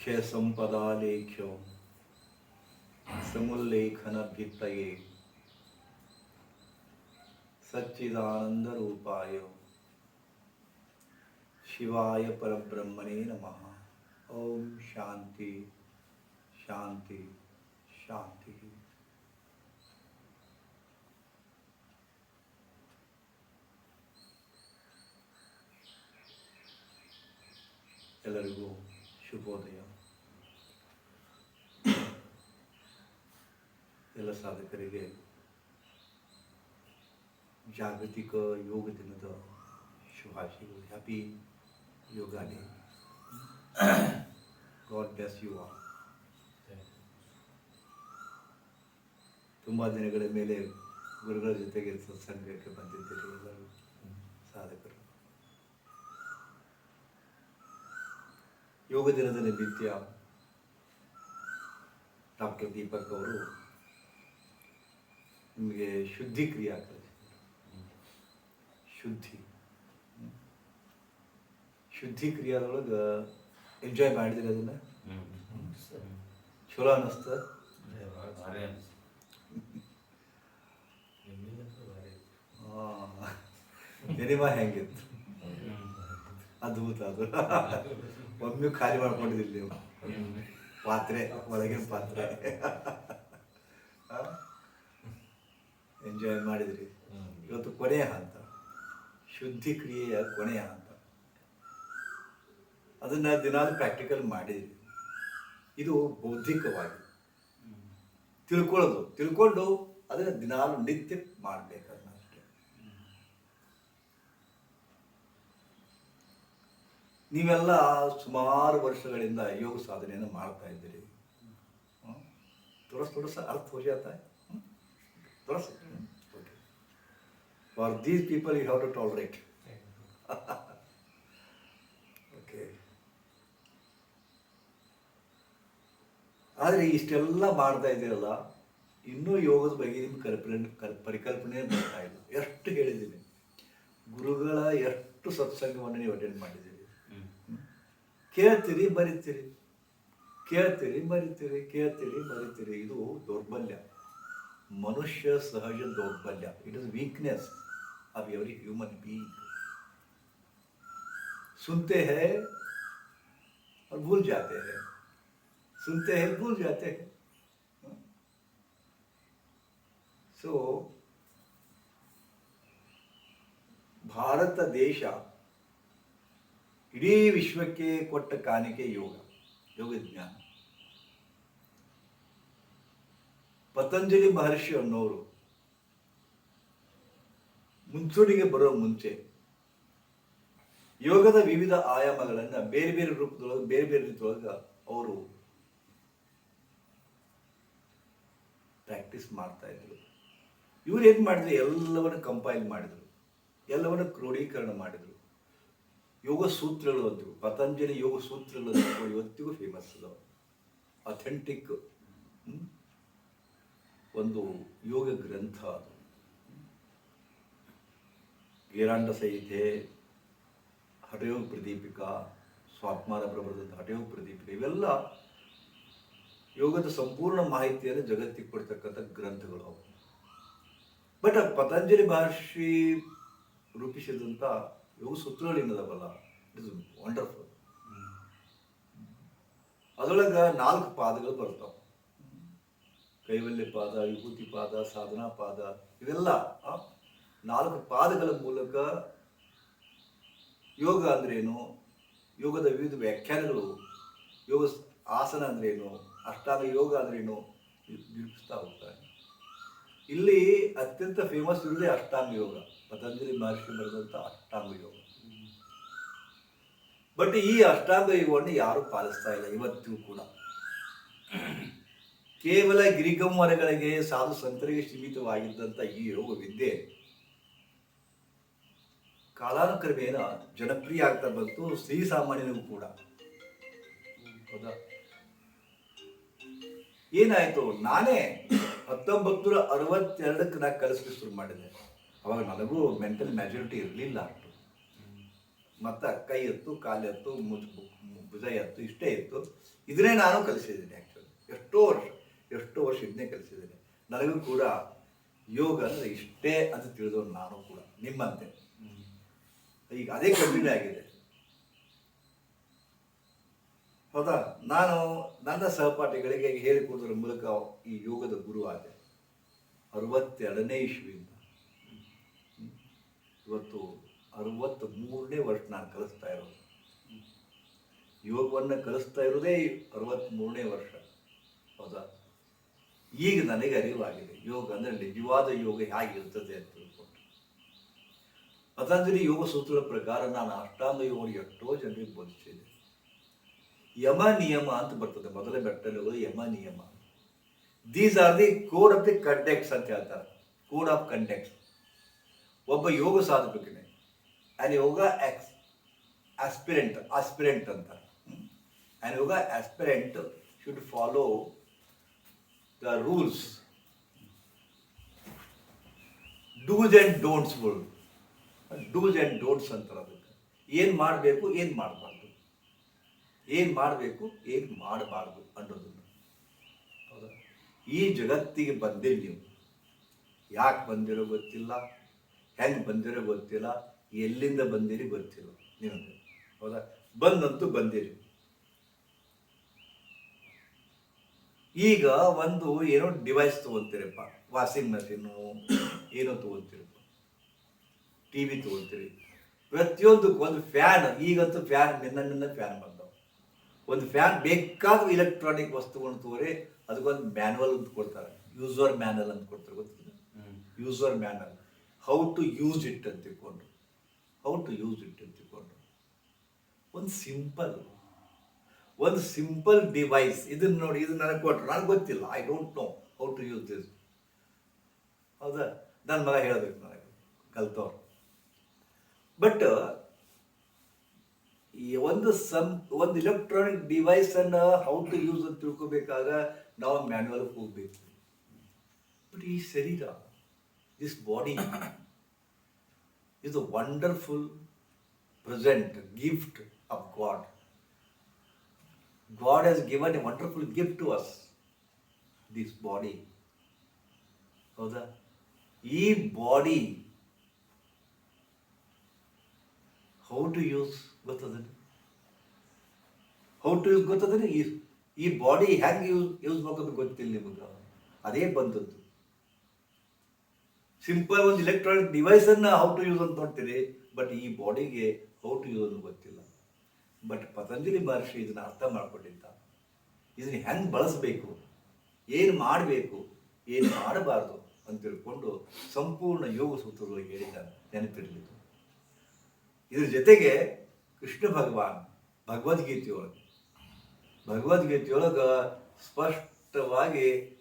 ಮುಖ್ಯ ಸಂಪದಾಲೇಖ್ಯೋ ಸಮುಲ್ಲೇಖನ ಭಿತ್ತಯೇ ಸಚ್ಚಿದಾನಂದ ರೂಪಾಯ ಶಿವಾಯ ಪರಬ್ರಹ್ಮಣೇ ನಮಃ ಓಂ ಶಾಂತಿ ಶಾಂತಿ ಶಾಂತಿ ಎಲ್ಲರಿಗೂ ಶುಭೋದಯ ಎಲ್ಲ ಸಾಧಕರಿಗೆ ಜಾಗತಿಕ ಯೋಗ ದಿನದ ಶುಭಾಶಯಗಳು happy yoga day God bless you all ತುಂಬ ದಿನಗಳ ಮೇಲೆ ಗುರುಗಳ ಜೊತೆಗೆ ಸತ್ಸಂಗಕ್ಕೆ ಬಂದಿದ್ದೀರಿ ಎಲ್ಲರೂ ಸಾಧಕರು ಯೋಗ ದಿನದ ನಿಮಿತ್ಯ ಡಾಕ್ಟರ್ ದೀಪಕ್ ಅವರು ನಿಮಗೆ ಶುದ್ಧಿ ಕ್ರಿಯೆ ಆಗ್ತದೆ. ಶುದ್ಧಿ. ಶುದ್ಧಿ ಕ್ರಿಯಾದೊಳಗೆ ಎಂಜಾಯ್ ಮಾಡಿದ್ರೆ ಅದನ್ನ? ಚಲೋ ಅನ್ನಿಸ್ತ ಸಿನಿಮಾ ಹೆಂಗಿತ್ತು? ಅದ್ಭುತ ಅದು. ಒಮ್ಮೆ ಖಾಲಿ ಮಾಡ್ಕೊಂಡಿದ್ದಿಲ್ಲ ನೀವು. ಪಾತ್ರೆ, ಒಳಗಿನ ಪಾತ್ರೆ. ಎಂಜಾಯ್ ಮಾಡಿದ್ರಿ. ಇವತ್ತು ಕೊನೆಯ ಹಂತ. ಶುದ್ಧಿ ಕ್ರಿಯೆಯ ಕೊನೆಯ ಹಂತ. ಅದನ್ನ ದಿನಾಲು ಪ್ರಾಕ್ಟಿಕಲ್ ಮಾಡಿದ್ರಿ. ಇದು ಬೌದ್ಧಿಕವಾಗಿ. ತಿಳ್ಕೊಳ್ಳೋದು. ತಿಳ್ಕೊಂಡು ಅದನ್ನ ದಿನಾಲು ನಿತ್ಯ ಮಾಡಬೇಕು ಅಷ್ಟೇ. ನೀವೆಲ್ಲ ಸುಮಾರು ವರ್ಷಗಳಿಂದ ಯೋಗ ಸಾಧನೆಯನ್ನು ಮಾಡ್ತಾ ಇದ್ದೀರಿ. ತೋರಿಸ್ ತೋರಿಸ ಅರ್ಥ ಹೋಗ್ಯಾತ person. Okay. For these people, you have to tolerate. ಆದರೆ ಇಷ್ಟೆಲ್ಲ ಮಾಡ್ತಾ ಇದ್ದೀರಲ್ಲ ಇನ್ನೂ ಯೋಗದ ಬಗ್ಗೆ ನಿಮ್ಮ ಕಲ್ಪನೆ ಪರಿಕಲ್ಪನೆ ಬರ್ತಾ ಇಲ್ಲ ಎಷ್ಟು ಹೇಳಿದ್ದೀನಿ ಗುರುಗಳ ಎಷ್ಟು ಸತ್ಸಂಗವನ್ನು ನೀವು ಅಟೆಂಡ್ ಮಾಡಿದ್ದೀರಿ ಕೇಳ್ತೀರಿ ಬರೀತೀರಿ ಕೇಳ್ತೀರಿ ಬರೀತೀರಿ ಕೇಳ್ತೀರಿ ಬರೀತೀರಿ ಇದು ದೌರ್ಬಲ್ಯ ಮನುಷ್ಯ ಸಹಜ ದೌರ್ಬಲ್ಯ it is weakness of every human being सुनते हैं और भूल जाते हैं सुनते हैं भूल जाते हैं ಸೊ ಭಾರತ ದೇಶ ಇಡೀ ವಿಶ್ವಕ್ಕೆ ಕೊಟ್ಟ ಕಾಣಿಕೆ ಯೋಗ ಯೋಗ ಪತಂಜಲಿ ಮಹರ್ಷಿ ಅನ್ನೋರು ಮುಂಚೂಣಿಗೆ ಬರೋ ಮುಂಚೆ ಯೋಗದ ವಿವಿಧ ಆಯಾಮಗಳನ್ನು ಬೇರೆ ಬೇರೆ ರೂಪದೊಳಗೆ, ಬೇರೆ ಬೇರೆ ರೀತಿಯೊಳಗೆ ಅವರು ಪ್ರಾಕ್ಟೀಸ್ ಮಾಡ್ತಾ ಇದ್ರು. ಇವ್ರು ಏನು ಮಾಡಿದ್ರು? ಎಲ್ಲವನ್ನು ಕಂಪೈಲ್ ಮಾಡಿದ್ರು. ಎಲ್ಲವನ್ನು ಕ್ರೋಢೀಕರಣ ಮಾಡಿದ್ರು. ಯೋಗ ಸೂತ್ರಗಳು ಅಂದ್ರು. ಪತಂಜಲಿ ಯೋಗ ಸೂತ್ರಗಳು ಇವತ್ತಿಗೂ ಫೇಮಸ್ ಅದಾವ. ಅಥೆಂಟಿಕ್ ಒಂದು ಯೋಗ ಗ್ರಂಥ ಅದು. ಗೇರಾಂಡ ಸಂಹಿತೆ ಹಠಯೋಗ ಪ್ರದೀಪಿಕಾ ಸ್ವಾತ್ಮಾನ ಪ್ರಬಂಧದ ಹಠಯೋಗ ಪ್ರದೀಪಿಕ ಇವೆಲ್ಲ ಯೋಗದ ಸಂಪೂರ್ಣ ಮಾಹಿತಿಯನ್ನು ಜಗತ್ತಿಗೆ ಕೊಡ್ತಕ್ಕಂಥ ಗ್ರಂಥಗಳು ಅವು. ಬಟ್ ಪತಂಜಲಿ ಮಹರ್ಷಿ ರೂಪಿಸಿದಂಥ ಯೋಗ ಸೂತ್ರಗಳು ಏನದವಲ್ಲ ಇಟ್ ಇಸ್ ವಂಡರ್ಫುಲ್ ಅದರೊಳಗೆ ನಾಲ್ಕು ಪಾದಗಳು ಬರ್ತಾವೆ. ಕೈವಲ್ಯ ಪಾದ, ವಿಭೂತಿ ಪಾದ, ಸಾಧನಾ ಪಾದ, ಇವೆಲ್ಲ ನಾಲ್ಕು ಪಾದಗಳ ಮೂಲಕ ಯೋಗ ಅಂದ್ರೇನು ಯೋಗದ ವಿವಿಧ ವ್ಯಾಖ್ಯಾನಗಳು. ಯೋಗ ಆಸನ ಅಂದ್ರೇನು ಅಷ್ಟಾಂಗ ಯೋಗ ಅಂದ್ರೇನು ನಿರೂಪಿಸ್ತಾ ಹೋಗ್ತಾರೆ. ಇಲ್ಲಿ ಅತ್ಯಂತ ಫೇಮಸ್ ಇರುವುದೇ ಅಷ್ಟಾಂಗ ಯೋಗ. ಪತಂಜಲಿ ಮಹರ್ಷಿ ಬರೆದಂಥ ಅಷ್ಟಾಂಗ ಯೋಗ. ಬಟ್ ಈ ಅಷ್ಟಾಂಗ ಯೋಗವನ್ನು ಯಾರು ಪಾಲಿಸ್ತಾ ಇಲ್ಲ, ಇವತ್ತಿಗೂ ಕೂಡ. ಕೇವಲ ಗಿರಿಗಂವರಗಳಿಗೆ ಸಾಧು ಸಂತರಿಗೆ ಸೀಮಿತವಾಗಿದ್ದಂಥ ಈ ಯೋಗ ವಿದ್ಯೆ ಕಾಲಾನುಕ್ರಮೇಣ ಜನಪ್ರಿಯ ಆಗ್ತಾ ಬಂತು ಶ್ರೀ ಸಾಮಾನ್ಯನಿಗೂ ಕೂಡ. ಹೌದಾ? ಏನಾಯ್ತು? ನಾನೇ ಹತ್ತೊಂಬತ್ತು ನೂರ ಅರವತ್ತೆರಡಕ್ಕೆ ನಾ ಕಲಿಸ್ಲಿಕ್ಕೆ ಶುರು ಮಾಡಿದೆ ಅವಾಗ ನನಗೂ ಮೆಂಟಲ್ ಮೆಜಾರಿಟಿ ಇರಲಿಲ್ಲ. ಮತ್ತು ಕೈ ಎತ್ತು, ಕಾಲು ಎತ್ತು, ಮುಜ್ ಭುಜ ಎತ್ತು, ಇಷ್ಟೇ ಇತ್ತು. ಇದನ್ನೇ ನಾನು ಕಲಿಸಿದ್ದೀನಿ ಆ್ಯಕ್ಚುಲಿ ಎಷ್ಟೋ ವರ್ಷ. ಎಷ್ಟೋ ವರ್ಷ ಇದನ್ನೇ ಕಲಿಸಿದ್ದೀನಿ. ನನಗೂ ಕೂಡ ಯೋಗ ಅಂದರೆ ಇಷ್ಟೇ ಅಂತ ತಿಳಿದವನು ನಾನು ಕೂಡ, ನಿಮ್ಮಂತೆ. ಈಗ ಅದೇ ಕಂಟಿನ್ಯೂ ಆಗಿದೆ. ಹೌದಾ? ನಾನು ನನ್ನ ಸಹಪಾಠಿಗಳಿಗೆ ಹೇಳಿಕೊಡೋದ್ರ ಮೂಲಕ ಈ ಯೋಗದ ಗುರು ಆದೆ. ಅರವತ್ತೆರಡನೇ ಇಶ್ವಿಯಿಂದ ಇವತ್ತು ಅರವತ್ತ್ ಮೂರನೇ ವರ್ಷ ನಾನು ಕಲಿಸ್ತಾ ಇರೋದು. ಯೋಗವನ್ನು ಕಲಿಸ್ತಾ ಇರೋದೇ ಅರವತ್ತ್ ಮೂರನೇ ವರ್ಷ. ಹೌದಾ? ಈಗ ನನಗೆ ಅರಿವಾಗಿದೆ, ಯೋಗ ಅಂದರೆ ನಿಜವಾದ ಯೋಗ ಹೇಗಿರ್ತದೆ ಅಂತ ತಿಳ್ಕೊಂಡು. ಪತಂಜಲಿ ಯೋಗ ಸೂತ್ರಗಳ ಪ್ರಕಾರ ನಾನು ಅಷ್ಟಾಂಗ ಯೋಗ ಎಷ್ಟೋ ಜನರಿಗೆ ಬೋಧಿಸಿದೆ. ಯಮ ನಿಯಮ ಅಂತ ಬರ್ತದೆ, ಮೊದಲ ಬೆಟ್ಟಲು ಯಮ ನಿಯಮ. These are the code of the context ಅಂತ ಹೇಳ್ತಾರೆ ಕೋಡ್ ಆಫ್ ಕಂಟೆಕ್ಸ್ ಒಬ್ಬ yoga ಸಾಧಕನೇ and yoga ex aspirant aspirant ಅಂತಾರೆ. And yoga aspirant should follow the rules dos and ಡೋಂಟ್ಸ್ಗಳು dos and don'ts ಅಂತಾರೆ ಅದಕ್ಕೆ. ಏನು ಮಾಡಬೇಕು, ಏನು ಮಾಡಬಾರ್ದು. ಏನು ಮಾಡಬೇಕು, ಏನು ಮಾಡಬಾರ್ದು ಅನ್ನೋದನ್ನು. ಹೌದಾ? ಈ ಜಗತ್ತಿಗೆ ಬಂದಿರಿ ನೀವು. ಯಾಕೆ ಬಂದಿರೋ ಗೊತ್ತಿಲ್ಲ, ಹೆಂಗೆ ಬಂದಿರೋ ಗೊತ್ತಿಲ್ಲ, ಎಲ್ಲಿಂದ ಬಂದಿರಿ ಗೊತ್ತಿಲ್ಲ ನಿಮಗೆ ಹೌದಾ? ಬಂದಂತೂ ಬಂದಿರಿ. ಈಗ ಒಂದು ಏನೋ ಡಿವೈಸ್ ತೊಗೊಳ್ತೀರಪ್ಪ. ವಾಷಿಂಗ್ ಮಷೀನು ಏನೋ ತೊಗೊಳ್ತೀರಪ್ಪ. T V ತೊಗೊಳ್ತೀರಿ. ಪ್ರತಿಯೊಂದಕ್ಕೂ ಒಂದು ಫ್ಯಾನ್ ಈಗಂತೂ ಫ್ಯಾನ್ ನಿನ್ನ ನಿನ್ನ ಫ್ಯಾನ್ ಬಂದವು. ಒಂದು ಫ್ಯಾನ್ ಬೇಕಾದ ಇಲೆಕ್ಟ್ರಾನಿಕ್ ವಸ್ತುಗಳನ್ನು ತೋರಿ ಅದಕ್ಕೊಂದು ಮ್ಯಾನುವಲ್ ಅಂತ ಕೊಡ್ತಾರೆ. ಯೂಸರ್ ಮ್ಯಾನಲ್ ಅಂತ ಕೊಡ್ತಾರೆ ಗೊತ್ತಿಲ್ಲ? User manual how to use it ಅಂತ ತಿಳ್ಕೊಂಡು. ಹೌ ಟು ಯೂಸ್ ಇಟ್ ಅಂತ ತಿಳ್ಕೊಂಡು. ಒಂದು ಸಿಂಪಲ್ ಒಂದು ಸಿಂಪಲ್ ಡಿವೈಸ್ ಇದನ್ನ ನೋಡಿ ಇದು ನನಗೆ ಕೊಟ್ಟರು ನನಗೆ ಗೊತ್ತಿಲ್ಲ. I don't know how to use this ಹೌದಾ? ನನ್ನ ಮಗ ಹೇಳಬೇಕು ನನಗೆ, ಕಲ್ತವ್ರು. ಬಟ್ ಈ ಒಂದು ಸಂ, ಒಂದು ಡಿವೈಸ್ ಅನ್ನ ಹೌ ಟು ಯೂಸ್ ಅಂತ ತಿಳ್ಕೊಬೇಕಾದ್ರೆ ನಾವು ಮ್ಯಾನ್ಯಲ್ ಹೋಗ್ಬೇಕು. ಬಟ್ ಈ ಶರೀರ this body is a wonderful present gift of God God has given a wonderful gift to us, this body. ಹೌದಾ? ಈ ಬಾಡಿ ಹೌ ಟು ಯೂಸ್ ಗೊತ್ತದ ಹೌ ಟು ಯೂಸ್ ಗೊತ್ತದ ಈ ಈ ಬಾಡಿ ಹೆಂಗೆ ಯೂಸ್ ಯೂಸ್ ಮಾಡ್ಕೋಬೇಕು ಗೊತ್ತಿಲ್ಲ ನಿಮಗೆ. ಅದೇ ಬಂದದ್ದು. ಸಿಂಪಲ್ ಒಂದು ಇಲೆಕ್ಟ್ರಾನಿಕ್ ಡಿವೈಸನ್ನು ಹೌ ಟು ಯೂಸ್ ಅಂತ ನೋಡ್ತೀರಿ ಬಟ್ ಈ ಬಾಡಿಗೆ ಹೌ ಟು ಯೂಸ್ ಗೊತ್ತಿಲ್ಲ. ಬಟ್ ಪತಂಜಲಿ ಮಹರ್ಷಿ ಇದನ್ನ ಅರ್ಥ ಮಾಡಿಕೊಂಡಿದ್ದ. ಇದನ್ನ ಹೆಂಗೆ ಬಳಸಬೇಕು? ಏನು ಮಾಡಬೇಕು? ಏನು ಮಾಡಬಾರ್ದು? ಅಂತ ತಿಳ್ಕೊಂಡು ಸಂಪೂರ್ಣ ಯೋಗ ಸೂತ್ರಗಳು ಹೇಳಿದ್ದಾನೆ ನೆನಪಿರಲಿ ಇದ್ರ ಜೊತೆಗೆ ಕೃಷ್ಣ ಭಗವಾನ್ ಭಗವದ್ಗೀತೆಯೊಳಗೆ. ಭಗವದ್ಗೀತೆಯೊಳಗೆ ಸ್ಪಷ್ಟವಾಗಿ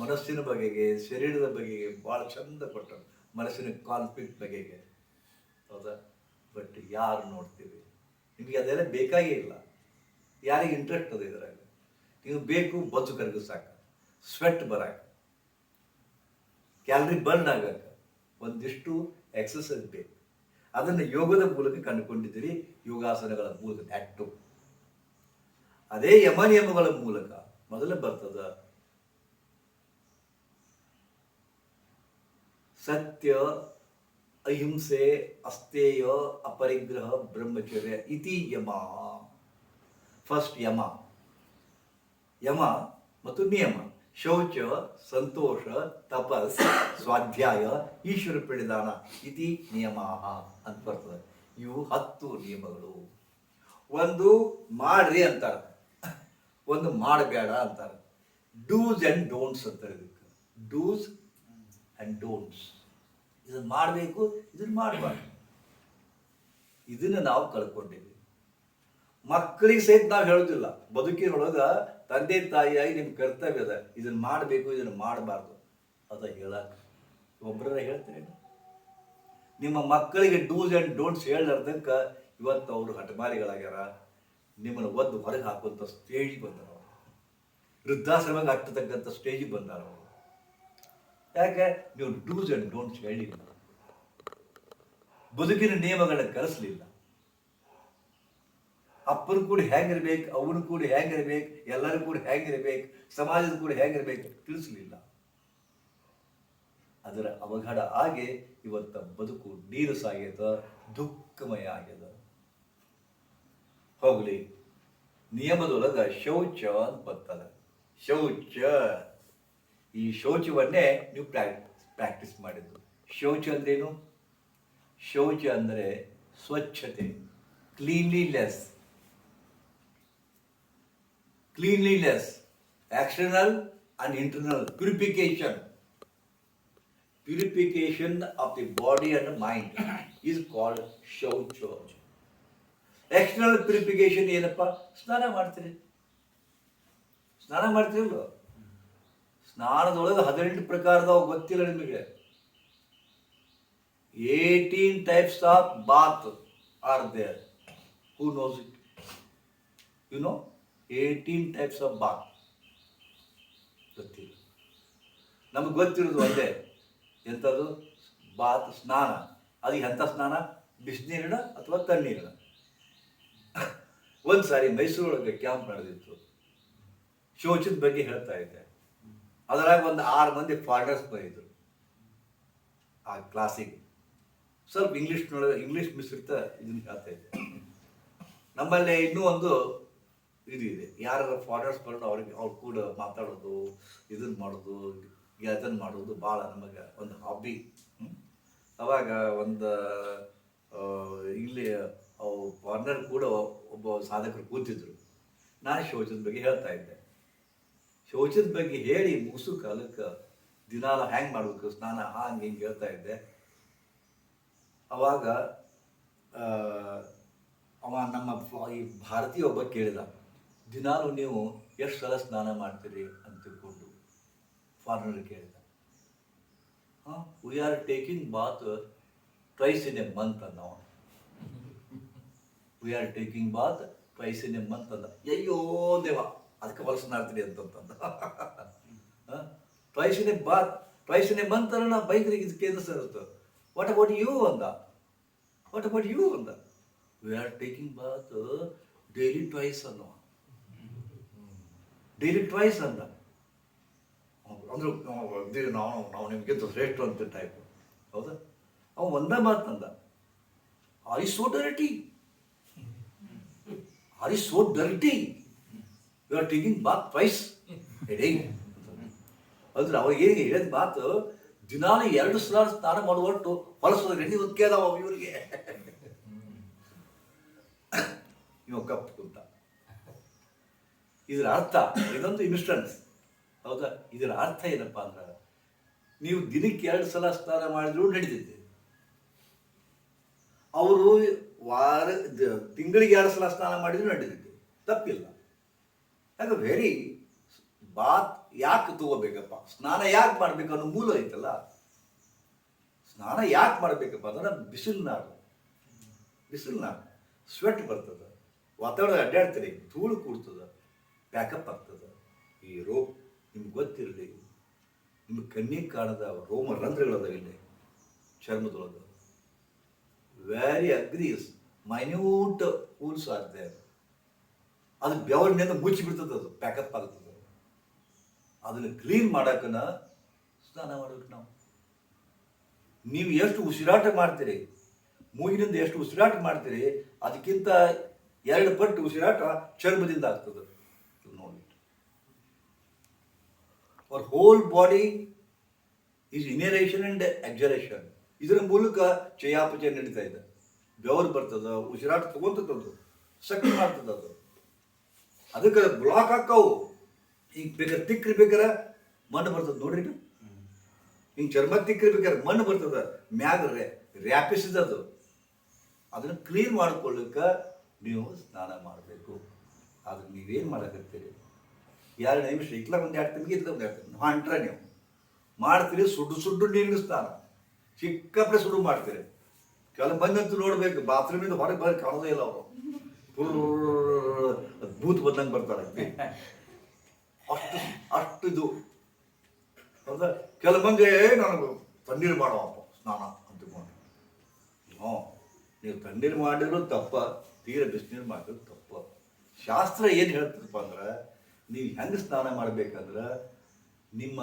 ಮನಸ್ಸಿನ ಬಗೆಗೆ, ಶರೀರದ ಬಗೆಗೆ ಭಾಳ ಚಂದ ಕೊಟ್ಟರು ಮನಸ್ಸಿನ ಕಾನ್ಫ್ಲಿಕ್ಟ್ ಬಗೆಗೆ. ಹೌದಾ? ಬಟ್ ಯಾರು ನೋಡ್ತೀವಿ? ನಿಮಗೆ ಅದೆಲ್ಲ ಬೇಕಾಗೇ ಇಲ್ಲ. ಯಾರಿಗೆ ಇಂಟ್ರೆಸ್ಟ್ ಅದು ಇದರಾಗ ನೀವು ಬೇಕು ಬಚ್ಚು ಕರಗ ಸಾಕು. ಸ್ವೆಟ್ ಬರಾಕ. ಕ್ಯಾಲರಿ ಬರ್ನ್ ಆಗಕ್ಕೆ ಒಂದಿಷ್ಟು ಎಕ್ಸಸೈಸ್ ಬೇಕು. ಅದನ್ನು ಯೋಗದ ಮೂಲಕ ಕಂಡುಕೊಂಡಿದ್ದೀರಿ, ಯೋಗಾಸನಗಳ ಮೂಲಕ ನೆಟ್ಟು ಅದೇ ಯಮ ನಿಯಮಗಳ ಮೂಲಕ ಮೊದಲು ಬರ್ತದ ಸತ್ಯ ಅಹಿಂಸೆ ಅಸ್ತೇಯ ಅಪರಿಗ್ರಹ, ಬ್ರಹ್ಮಚರ್ಯ ಇತಿ ಯಮ. ಫಸ್ಟ್ ಯಮ. ಯಮ ಮತ್ತು ನಿಯಮ. ಶೌಚ, ಸಂತೋಷ, ತಪಸ್, ಸ್ವಾಧ್ಯಾಯ, ಈಶ್ವರ ಪಿಳಿದಾನ ಇತಿ ನಿಯಮ ಅಂತ ಬರ್ತದೆ. ಇವು ಹತ್ತು ನಿಯಮಗಳು. ಒಂದು ಮಾಡ್ರಿ ಅಂತಾರೆ. ಒಂದು ಮಾಡಬೇಡ ಅಂತಾರೆ. ಡೂಸ್ ಆ್ಯಂಡ್ ಡೋಂಟ್ಸ್ ಅಂತಾರೆ ಇದಕ್ಕೆ. ಡೂಸ್ ಆ್ಯಂಡ್ ಡೋಂಟ್ಸ್ ಇದನ್ನು ಮಾಡಬೇಕು ಇದನ್ನು ಮಾಡಬಾರ್ದು. ಇದನ್ನು ನಾವು ಕಳ್ಕೊಂಡಿದ್ದೀವಿ ಮಕ್ಕಳಿಗೆ ಸಹಿತ ನಾವು ಹೇಳೋದಿಲ್ಲ. ಬದುಕಿನೊಳಗೆ ತಂದೆ, ತಾಯಿಯಾಗಿ ನಿಮ್ಮ ಕರ್ತವ್ಯ ಅದ. ಇದನ್ನು ಮಾಡಬೇಕು ಇದನ್ನು ಮಾಡಬಾರ್ದು ಅದ ಹೇಳಕ್ಕೆ ಒಬ್ಬರ ಹೇಳ್ತಾರೆ ನಿಮ್ಮ ಮಕ್ಕಳಿಗೆ ಡೂಸ್ ಆ್ಯಂಡ್ ಡೋಂಟ್ಸ್ ಹೇಳ್ಲಾರ್ದಂಕ ಇವತ್ತು ಅವರು ಹಠಮಾರಿಗಳಾಗ್ಯಾರ. ನಿಮ್ಮನ್ನು ಒದ್ದು ಹೊರಗೆ ಹಾಕುವಂಥ ಸ್ಟೇಜಿಗೆ ಬಂದಾರ ವೃದ್ಧಾಶ್ರಮಕ್ಕೆ ಹತ್ತತಕ್ಕಂಥ ಸ್ಟೇಜಿಗೆ ಬಂದಾರ ಅವರು. ಯಾಕೆ? ನೀವು ಡೂಸ್ ಆ್ಯಂಡ್ ಡೋಂಟ್ಸ್ ಹೇಳಿಲ್ಲ. ಬದುಕಿನ ನಿಯಮಗಳ ಕಲಿಸ್ಲಿಲ್ಲ. ಅಪ್ಪನ ಕೂಡ ಹೆಂಗಿರ್ಬೇಕು ಅವನು ಕೂಡ ಹೆಂಗಿರ್ಬೇಕು ಎಲ್ಲರೂ ಕೂಡ ಹೆಂಗಿರ್ಬೇಕು ಸಮಾಜದ ಕೂಡ ಹೆಂಗಿರ್ಬೇಕು ತಿಳಿಸಲಿಲ್ಲ. ಅದರ ಅವಘಡ ಆಗಿ ಇವತ್ತ ಬದುಕು ನೀರಸಾಗ್ಯದ ದುಃಖಮಯ ಆಗ್ಯದ. ಹೋಗ್ಲಿ. ನಿಯಮದೊಳಗ ಶೌಚ ಅಂತ ಬರ್ತದೆ. ಶೌಚ. ಈ ಶೌಚವನ್ನೇ ನೀವು ಪ್ರಾಕ್ಟೀಸ್ ಮಾಡಿದ್ದು. ಶೌಚ ಅಂದ್ರೇನು? ಶೌಚ ಅಂದರೆ ಸ್ವಚ್ಛತೆ cleanliness cleanliness external and internal purification purification of the body and mind is called shaucha external purification ಏನಪ್ಪ? ಸ್ನಾನ ಮಾಡ್ತೀರಿ. ಸ್ನಾನ ಮಾಡ್ತೀರಲ್ಲ ಸ್ನಾನದೊಳಗೆ ಹದಿನೆಂಟು ಪ್ರಕಾರದ ಗೊತ್ತಿಲ್ಲ ನಿಮಗೆ. Eighteen types of bath are there. Who knows it you know eighteen types of bath. ಗೊತ್ತಿಲ್ಲ. ನಮಗೆ ಗೊತ್ತಿರೋದು ಒಂದೇ ಎಂಥದ್ದು ಬಾತ್ ಸ್ನಾನ. ಅದು ಎಂಥ ಸ್ನಾನ? ಬಿಸಿನೀರಿನ ಅಥವಾ ತಣ್ಣೀರಿನ? ಒಂದು ಸಾರಿ ಮೈಸೂರೊಳಗೆ ಕ್ಯಾಂಪ್ ನಡೆದಿತ್ತು. ಶೋಚದ ಬಗ್ಗೆ ಹೇಳ್ತಾ ಇದ್ದೆ. ಅದರಾಗ ಒಂದು ಆರು ಮಂದಿ ಫಾರಿನರ್ಸ್ ಬಂದಿದ್ರು. ಆ ಕ್ಲಾಸಿಗೆ ಸ್ವಲ್ಪ ಇಂಗ್ಲೀಷ್ನೊಳಗೆ ಇಂಗ್ಲೀಷ್ ಮಿಶ್ರಿತ ಇದನ್ನ ಹೇಳ್ತಾ ಇದ್ದೆ. ನಮ್ಮಲ್ಲಿ ಇನ್ನೂ ಒಂದು ಇದು ಇದೆ. ಯಾರು ಫಾರಿನರ್ಸ್ ಬಂದು ಅವ್ರಿಗೆ ಅವ್ರು ಕೂಡ ಮಾತಾಡೋದು ಇದನ್ನ ಮಾಡೋದು ಅದನ್ನು ಮಾಡೋದು ಭಾಳ ನಮಗೆ ಒಂದು ಹಾಬಿ ಅವಾಗ ಒಂದು ಇಲ್ಲಿ ಇಲ್ಲಿ ಫಾರಿನರ್ ಕೂಡ ಒಬ್ಬ ಸಾಧಕರು ಕೂತಿದ್ರು. ನಾನು ಶೌಚದ ಬಗ್ಗೆ ಹೇಳ್ತಾ ಇದ್ದೆ. ಶೌಚದ ಬಗ್ಗೆ ಹೇಳಿ ಮುಗಿಸು ಕಾಲಕ್ಕೆ ದಿನಾಲ ಹ್ಯಾಂಗ್ ಮಾಡ್ಬೇಕು, ಸ್ನಾನ ಹಾಂಗೆ ಹಿಂಗೆ ಹೇಳ್ತಾ ಇದ್ದೆ. ಅವಾಗ ಅವ ನಮ್ಮ ಈ ಭಾರತೀಯ ಒಬ್ಬ ಕೇಳಿದ, ದಿನಾಲು ನೀವು ಎಷ್ಟು ಸಲ ಸ್ನಾನ ಮಾಡ್ತೀರಿ? ಅಂತ ತಿಳ್ಕೊಂಡು ಫಾರಿನರ್ ಕೇಳಿದ. ಹಾಂ we are taking bath twice in a month ಅನ್ನೋ. We are taking bath twice in a month ಅಂದ ಅಯ್ಯೋ ದೇವ ಅದಕ್ಕೆ ಹೊಲಸು ಮಾಡ್ತೀನಿ ಅಂತಂತಂದ. ಟ್ವೈಸ್ ಇನ್ ಎ ಮಂತ್ ನಾ ಬೈಕರಿಗೆ ಇದು ಕೇಂದ್ರ ಸೇರುತ್ತೆ ವಾಟ್ ಅಬೌಟ್ ಯು ಅಂದ. ವಾಟ್ ಅಬೌಟ್ ಯು ಅಂದ. We are taking bath daily twice ಅನ್ನೋ ಡೈಲಿ ಟ್ವೈಸ್ ಅಂದ. ಅಂದ್ರೆ ನಾವು ನಾವು ನಿಮಗಿಂತ ಶ್ರೇಷ್ಠ ಅಂತ ಟೈಪ್ ಹೌದಾ? ಅವ ಒಂದೇ ಮಾತಂದ are ye so dirty ye so dirty you are taking bath price a day ಅಂದ್ರೆ ಅವಾಗ ಏನು ಹೇಳಿದ ಬಾತ್ ದಿನಾಲು ಎರಡು ಸಲ ಸ್ನಾನ ಮಾಡುವಟ್ಟು ಹೊಲಸದ ಗಂಡಿ ಒಂದು ಅದಾವ ಇವರಿಗೆ. ಇವ ಕಪ್ ಕುಂತ ಇದರ ಅರ್ಥ, ಇದೊಂದು ಇನ್ಸ್ಟೆನ್ಸ್ ಹೌದಾ? ಇದರ ಅರ್ಥ ಏನಪ್ಪ ಅಂದ್ರೆ, ನೀವು ದಿನಕ್ಕೆ ಎರಡು ಸಲ ಸ್ನಾನ ಮಾಡಿದ್ರು ನಡೀತೈತೆ. ಅವರು ವಾರ ತಿಂಗಳಿಗೆ ಎರಡು ಸಲ ಸ್ನಾನ ಮಾಡಿದ್ರು ನಡೀತೈತೆ. ತಪ್ಪಿಲ್ಲ. ಯಾಕೆ ವೆರಿ ಬಾತ್ ಯಾಕೆ ತಗೋಬೇಕಪ್ಪ? ಸ್ನಾನ ಯಾಕೆ ಮಾಡ್ಬೇಕು ಅನ್ನೋ ಮೂಲ ಐತಲ್ಲ? ಸ್ನಾನ ಯಾಕೆ ಮಾಡ್ಬೇಕಪ್ಪ ಅಂದ್ರೆ ಬಿಸಿಲ್ನಾಡು ಬಿಸಿಲ್ನಾಡು ಸ್ವೆಟ್ ಬರ್ತದೆ. ವಾತಾವರಣ ಅಡ್ಡಾಡ್ತೀರಿ ಧೂಳು ಕೂಡ್ತದೆ ಪ್ಯಾಕಪ್ ಆಗ್ತದೆ. ಈ ರೋ ನಿಮ್ಗೆ ಗೊತ್ತಿರಲಿ. ನಿಮ್ಮ ಕಣ್ಣಿಗೆ ಕಾಣದ ರೋಮ ರಂಧ್ರಗಳದಾವ ಇಲ್ಲಿ. ಚರ್ಮದೊಳಗೆ. Very agrees minute holes are there ಅದು ಬೆವರಿನಿಂದ ಮುಚ್ಚಿ ಬಿಡ್ತದೆ ಅದು ಪ್ಯಾಕಪ್ ಆಗ್ತದೆ. ಅದನ್ನು ಕ್ಲೀನ್ ಮಾಡಕ್ಕನ ಸ್ನಾನ ಮಾಡ್ಬೇಕು ನಾವು. ನೀವು ಎಷ್ಟು ಉಸಿರಾಟ ಮಾಡ್ತೀರಿ, ಮೂಗಿನಿಂದ ಎಷ್ಟು ಉಸಿರಾಟ ಮಾಡ್ತೀರಿ, ಅದಕ್ಕಿಂತ ಎರಡು ಪಟ್ಟು ಉಸಿರಾಟ ಚರ್ಮದಿಂದ ಆಗ್ತದೆ. ನೋಡಿ. Our whole body is inhalation and exhalation ಇದರ ಮೂಲಕ ಚಯಾಪಚಯ ನಡೀತಾ ಇದೆ. ಬೆವರು ಬರ್ತದ, ಉಸಿರಾಟ ತಗೊಂತದ್ದು ಸಕ್ರಿ ಮಾಡ್ತದ ಅದು. ಅದಕ್ಕೆ ಬ್ಲಾಕ್ ಹಾಕಾವು. ಈಗ ಬೇಕ ತಿಕ್ರಿ ಬೇಕಾರೆ ಮಣ್ಣು ಬರ್ತದೆ ನೋಡ್ರಿ ಹಿಂಗೆ ಚರ್ಮ ತಿಕ್ರಿ ಬೇಕಾರೆ ಮಣ್ಣು ಬರ್ತದೆ. ಮ್ಯಾಗ ರ್ಯಾಪಿಸಿದ ಅದು. ಅದನ್ನು ಕ್ಲೀನ್ ಮಾಡ್ಕೊಳ್ಳಿಕ್ಕೆ ನೀವು ಸ್ನಾನ ಮಾಡಬೇಕು. ಆದ್ರೆ ನೀವೇನು ಮಾಡಕತ್ತೀರಿ? ಎರಡು ನಿಮಿಷ ಇಟ್ಲ ಒಂದು ಎರಡು ತಿಂಗಳಿಗೆ ಇಟ್ಲ ಒಂದು ಎರಡು ಹೊಂಟ್ರೆ ನೀವು. ಮಾಡ್ತೀರಿ ಸುಡ್ಡು ಸುಡ್ಡು ನೀರಿನ ಸ್ನಾನ. ಚಿಕ್ಕಪ್ಪಳೆ ಸುಡು ಮಾಡ್ತೀರಿ. ಕೆಲವು ಬಂದಂತೂ ನೋಡ್ಬೇಕು ಬಾತ್ರೂಮಿಂದ ಹೊರಗೆ ಬರೋದು ಕಾಣೋದೇ ಇಲ್ಲ ಅವರು. ಭೂತ್ ಬಂದಂಗೆ ಬರ್ತಾರೆ ಅಷ್ಟು ಅಷ್ಟು ಇದು. ಅಂದ್ರೆ ಕೆಲವು ಮಂದಿ ನನಗೆ ತಣ್ಣೀರು ಮಾಡವಪ್ಪ ಸ್ನಾನ ಅಂತಕೊಂಡು ಹ್ಞೂ ನೀವು ತಣ್ಣೀರು ಮಾಡಿದ್ರು ತಪ್ಪ, ತೀರ ಬಿಸಿನೀರು ಮಾಡಿದ್ರು ತಪ್ಪ. ಶಾಸ್ತ್ರ ಏನು ಹೇಳ್ತದಪ್ಪ ಅಂದ್ರೆ, ನೀವು ಹೆಂಗೆ ಸ್ನಾನ ಮಾಡ್ಬೇಕಂದ್ರೆ, ನಿಮ್ಮ,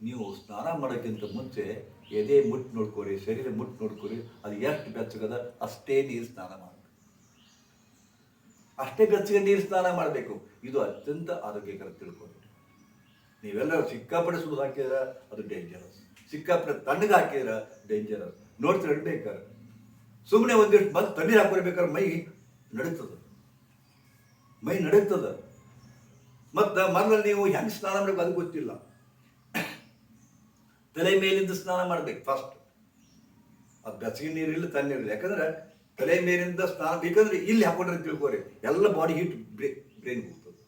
ನೀವು ಸ್ನಾನ ಮಾಡೋಕ್ಕಿಂತ ಮುಂಚೆ ಎದೆ ಮುಟ್ಟು ನೋಡ್ಕೊರಿ, ಶರೀರ ಮುಟ್ಟು ನೋಡ್ಕೊರಿ, ಅದು ಎಷ್ಟು ಬೆಚ್ಚಗದ ಅಷ್ಟೇ ನೀರು ಸ್ನಾನ ಮಾಡಬೇಕು. ಅಷ್ಟೇ ಬೆಚ್ಚಗೆ ನೀರು ಸ್ನಾನ ಮಾಡಬೇಕು. ಇದು ಅತ್ಯಂತ ಆರೋಗ್ಯಕರ ತಿಳ್ಕೊಂಡು. ನೀವೆಲ್ಲರೂ ಸಿಕ್ಕಾಪಡಿಸುವುದು ಹಾಕಿದ್ರ ಅದು ಡೇಂಜರಸ್ ಸಿಕ್ಕಾಪಟ್ಟೆ ತಣ್ಣಗೆ ಹಾಕಿದ್ರ ಡೇಂಜರಸ್ ನೋಡ್ತೀರ ಬೇಕಾರೆ ಸುಮ್ಮನೆ ಒಂದಿಷ್ಟು ಬಂದು ತಣ್ಣೀರು ಹಾಕೊಳ್ಬೇಕಾದ್ರೆ ಮೈ ನಡೀತದ. ಮೈ ನಡೀತದ. ಮತ್ತು ಮರದಲ್ಲಿ ನೀವು ಹೆಂಗೆ ಸ್ನಾನ ಮಾಡಬೇಕು ಅದು ಗೊತ್ತಿಲ್ಲ. ತಲೆ ಮೇಲಿಂದ ಸ್ನಾನ ಮಾಡ್ಬೇಕು ಫಸ್ಟ್ ಅದು ಬೆಚ್ಚಗೆ ನೀರಿಲ್ಲ, ತಣ್ಣೀರಿಲ್ಲ. ಯಾಕಂದ್ರೆ ತಲೆ ಮೇಲಿಂದ ಸ್ನಾನ ಬೇಕಂದ್ರೆ ಇಲ್ಲಿ ಹಾಕೊಂಡ್ರೆ ತಿಳ್ಕೊರಿ. ಎಲ್ಲ ಬಾಡಿ ಹೀಟ್ ಬ್ರೈನ್ ಹೋಗ್ತದೆ.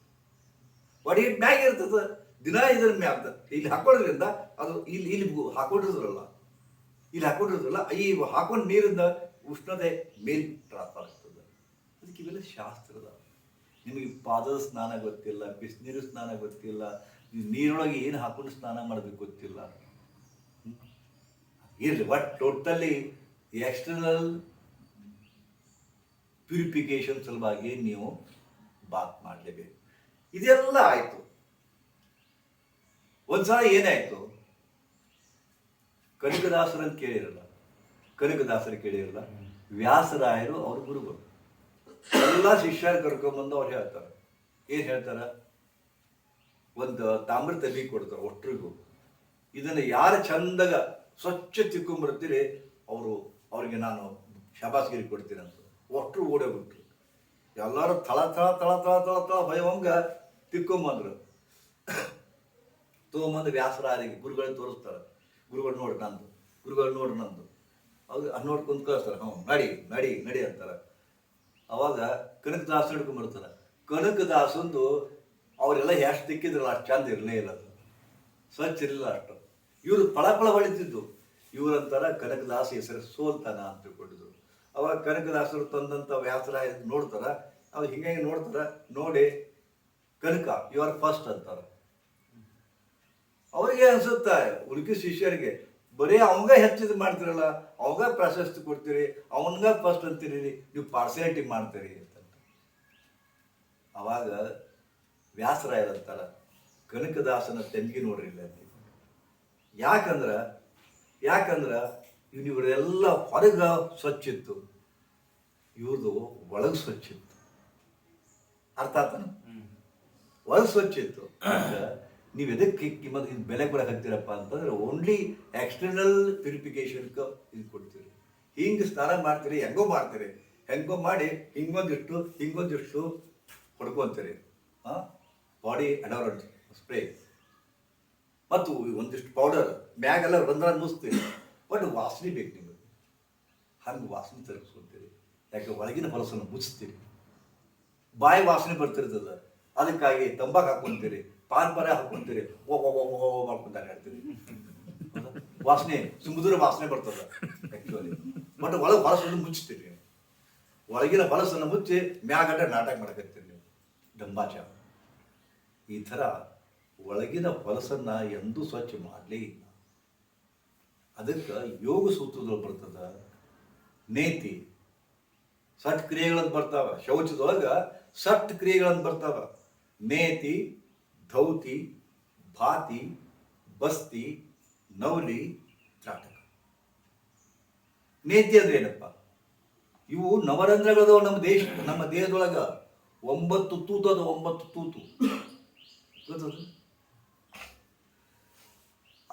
ಬಾಡಿ ಹೀಟ್ ಮ್ಯಾಗ ಇರ್ತದೆ. ದಿನ ಇದ್ರ ಮ್ಯಾಗ ಇಲ್ಲಿ ಹಾಕೊಳ್ಳೋದ್ರಿಂದ ಅದು ಇಲ್ಲಿ ಇಲ್ಲಿ ಹಾಕೊಂಡಿರೋದ್ರಲ್ಲ. ಇಲ್ಲಿ ಹಾಕೊಂಡಿರೋದ್ರಲ್ಲ, ಈ ಹಾಕೊಂಡ ನೀರಿಂದ ಉಷ್ಣತೆ ಮೇಲ್ ಟ್ರಾನ್ಸ್ಫರ್ ಆಗ್ತದೆ. ಅದಕ್ಕೆ ಇವೆಲ್ಲ ಶಾಸ್ತ್ರದ. ನಿಮಗೆ ಪಾದದ ಸ್ನಾನ ಗೊತ್ತಿಲ್ಲ, ಬಿಸಿನೀರು ಸ್ನಾನ ಗೊತ್ತಿಲ್ಲ ನೀರೊಳಗೆ ಏನು ಹಾಕೊಂಡು ಸ್ನಾನ ಮಾಡೋದಕ್ಕೆ ಗೊತ್ತಿಲ್ಲ. ಇರಲಿ ಬಟ್ ಟೋಟಲಿ ಎಕ್ಸ್ಟರ್ನಲ್ ಪ್ಯೂರಿಫಿಕೇಶನ್ ಸಲುವಾಗಿ ನೀವು ಬಾತ್ ಮಾಡಲೇಬೇಕು. ಇದೆಲ್ಲ ಆಯಿತು. ಒಂದ್ಸಲ ಏನಾಯ್ತು ಕನಕದಾಸರನ್ನು ಕೇಳಿರಲ್ಲ. ಕನಕದಾಸರು ಕೇಳಿರಲ್ಲ. ವ್ಯಾಸರಾಯರು ಅವ್ರ ಗುರುಗಳು. ಎಲ್ಲ ಶಿಷ್ಯರು ಕರ್ಕೊಂಬಂದು ಅವ್ರು ಹೇಳ್ತಾರೆ. ಏನ್ ಹೇಳ್ತಾರ? ಒಂದು ತಾಮ್ರ ತಲಿ ಕೊಡ್ತಾರೆ ಒಟ್ರಿಗೂ. ಇದನ್ನ ಯಾರು ಚಂದಗ ಸ್ವಚ್ಛ ತಿಕ್ಕೊಂಬರ್ತೀರಿ, ಅವರು ಅವ್ರಿಗೆ ನಾನು ಶಬಾಸ್ಗಿರಿ ಕೊಡ್ತೀನಿ ಅಂತ ಓಡೇ ಓಡೋಗ್ಬಿಟ್ರು ಎಲ್ಲರೂ ತಳ ತಳ ತಳ ತಳ ತಳ ತಳ ಭಯವಂಗ ತಿಕ್ಕೊಂಬಂದ್ರು. ತೊಗೊಂಬಂದು ವ್ಯಾಸರಾರಿಗೆ ಗುರುಗಳಿಗೆ ತೋರಿಸ್ತಾರೆ. ಗುರುಗಳು ನೋಡಿ ನಂದು. ಗುರುಗಳು ನೋಡಿ ನಂದು. ಅವ್ರು ಅದ್ ಕುಂತ್ ಕಳಿಸ್ತಾರೆ. ಹ್ಞೂ ನಡಿ ನಡಿ ನಡಿ ಅಂತಾರೆ. ಅವಾಗ ಕನಕದಾಸ ಕನಕ ದಾಸಂದು ಅವರೆಲ್ಲ ಎಷ್ಟು ತಿಕ್ಕಿದ್ರಲ್ಲ, ಅಷ್ಟು ಚಂದ ಇರಲೇ ಇಲ್ಲ ಅದು. ಸ್ವಚ್ಛ ಇರಲಿಲ್ಲ ಅಷ್ಟು. ಇವರು ಪಳಪಳ ಹೊಳಿತಿದ್ದು. ಇವರಂತಾರ ಕನಕದಾಸ ಹೆಸರು ಸೋಲ್ತಾನ ಅಂತ ತಿಳ್ಕೊಂಡಿದ್ರು. ಅವಾಗ ಕನಕದಾಸರು ತಂದಂಥ ವ್ಯಾಸರ ನೋಡ್ತಾರ. ಅವ್ರು ಹಿಂಗೆ ನೋಡ್ತಾರ. ನೋಡಿ, ಕನಕ ಯು ಆರ್ ಫಸ್ಟ್ ಅಂತಾರ. ಅವರಿಗೆ ಅನಿಸುತ್ತೆ ಉಡುಕಿ ಶಿಷ್ಯರಿಗೆ, ಬರೀ ಅವಂಗ ಹೆಚ್ಚಿದ್ ಮಾಡ್ತಿರಲ್ಲ, ಅವಾಗ ಪ್ರಶಸ್ತಿ ಕೊಡ್ತೀರಿ, ಅವನ್ಗ ಫಸ್ಟ್ ಅಂತೀರಿ, ನೀವು ಪಾರ್ಸಿಯಾಲಿಟಿ ಮಾಡ್ತೀರಿ ಅಂತ. ಅವಾಗ ವ್ಯಾಸರಾಯರಂತಾರ ಕನಕದಾಸನ ತೆಂಗಿ ನೋಡ್ರಿ ಇಲ್ಲ ಯಾಕಂದ್ರ ಯಾಕಂದ್ರ ಇವ್ನು ಇವರೆಲ್ಲ ಹೊರಗ ಸ್ವಚ್ಛ ಇತ್ತು ಇವ್ರದು ಒಳಗೆ ಸ್ವಚ್ಛ ಇತ್ತು ಅರ್ಥ ಆತನ? ಒಳಗೆ ಸ್ವಚ್ಛ ಇತ್ತು ನೀವು ಎದಕ್ಕೆ ಕಿಮ್ಮತ್ ಇದು ಬೆಲೆ ಕೊಡಕ್ಕೆ ಹಾಕ್ತೀರಪ್ಪ ಅಂತಂದ್ರೆ ಓನ್ಲಿ ಎಕ್ಸ್ಟರ್ನಲ್ ಪ್ಯೂರಿಫಿಕೇಶನ್ ಇದು ಕೊಡ್ತೀರಿ. ಹಿಂಗೆ ಸ್ನಾನ ಮಾಡ್ತೀರಿ ಹೆಂಗೋ ಮಾಡ್ತೀರಿ. ಹೆಂಗೋ ಮಾಡಿ ಹಿಂಗೊಂದಿಷ್ಟು ಹಿಂಗೊಂದಿಷ್ಟು ಹೊಡ್ಕೊಂತೀರಿ. ಹಾಂ ಬಾಡಿ ಅಡವರೆಂಟ್ ಸ್ಪ್ರೇ ಮತ್ತು ಒಂದಿಷ್ಟು ಪೌಡರ್ ಮ್ಯಾಗೆಲ್ಲ ರಂಧ್ರ ಮುಸ್ತೀರಿ. ಬಟ್ ವಾಸನೆ ಬೇಕು ನಿಮಗೆ. ಹಂಗೆ ವಾಸನೆ ತರಿಸ್ಕೊತೀರಿ ಯಾಕೆ ಒಳಗಿನ ಹೊಲಸನ್ನು ಮುಚ್ತೀರಿ ಬಾಯಿ ವಾಸನೆ ಬರ್ತಿರ್ತದ. ಅದಕ್ಕಾಗಿ ತಂಬಾಕು ಹಾಕೊಂತೀರಿ. ಪಾನ್ ಪರ ಹಾಕೊಂತೀರಿ. ಓ ಓ ಓ ಮಾಡ್ಕೊಂತಾರೆ ಹೇಳ್ತೀರಿ? ವಾಸನೆ, ಸುಮಧುರ ವಾಸನೆ ಬರ್ತದ ಆಕ್ಚುಲಿ ಬಟ್ ಒಳಗೆ ಹೊಲಸನ್ನು ಮುಚ್ಚುತ್ತೀರಿ ಒಳಗಿನ ಹೊಲಸನ್ನು ಮುಚ್ಚಿ ಮ್ಯಾಗಡ್ಡ ನಾಟಕ ಮಾಡಕತ್ತೀರಿ ನೀವು. ಡಂಬಾಚಾರ ಈ ಥರ ಒಳಗಿನ ಹೊಲಸನ್ನು ಎಂದೂ ಸ್ವಚ್ಛ ಮಾಡಲಿ ಅದಕ್ಕೆ ಯೋಗ ಸೂತ್ರದೊಳಗೆ ಬರ್ತದ, ನೇತಿ ಸಟ್ ಕ್ರಿಯೆಗಳಂತ ಬರ್ತಾವ. ಶೌಚದೊಳಗೆ ಸಟ್ ಕ್ರಿಯೆಗಳಂತ ಬರ್ತಾವ. ನೇತಿ, ಧೌತಿ, ಭಾತಿ, ಬಸ್ತಿ ನವಲಿ ತ್ರಾಟಕ. ನೇತಿ ಅಂದ್ರೆ ಏನಪ್ಪ? ಇವು ನವರಂಧ್ರಗಳದವ ನಮ್ಮ ದೇಶ, ನಮ್ಮ ದೇಹದೊಳಗ. ಒಂಬತ್ತು ತೂತು ಅದು ಒಂಬತ್ತು ತೂತು.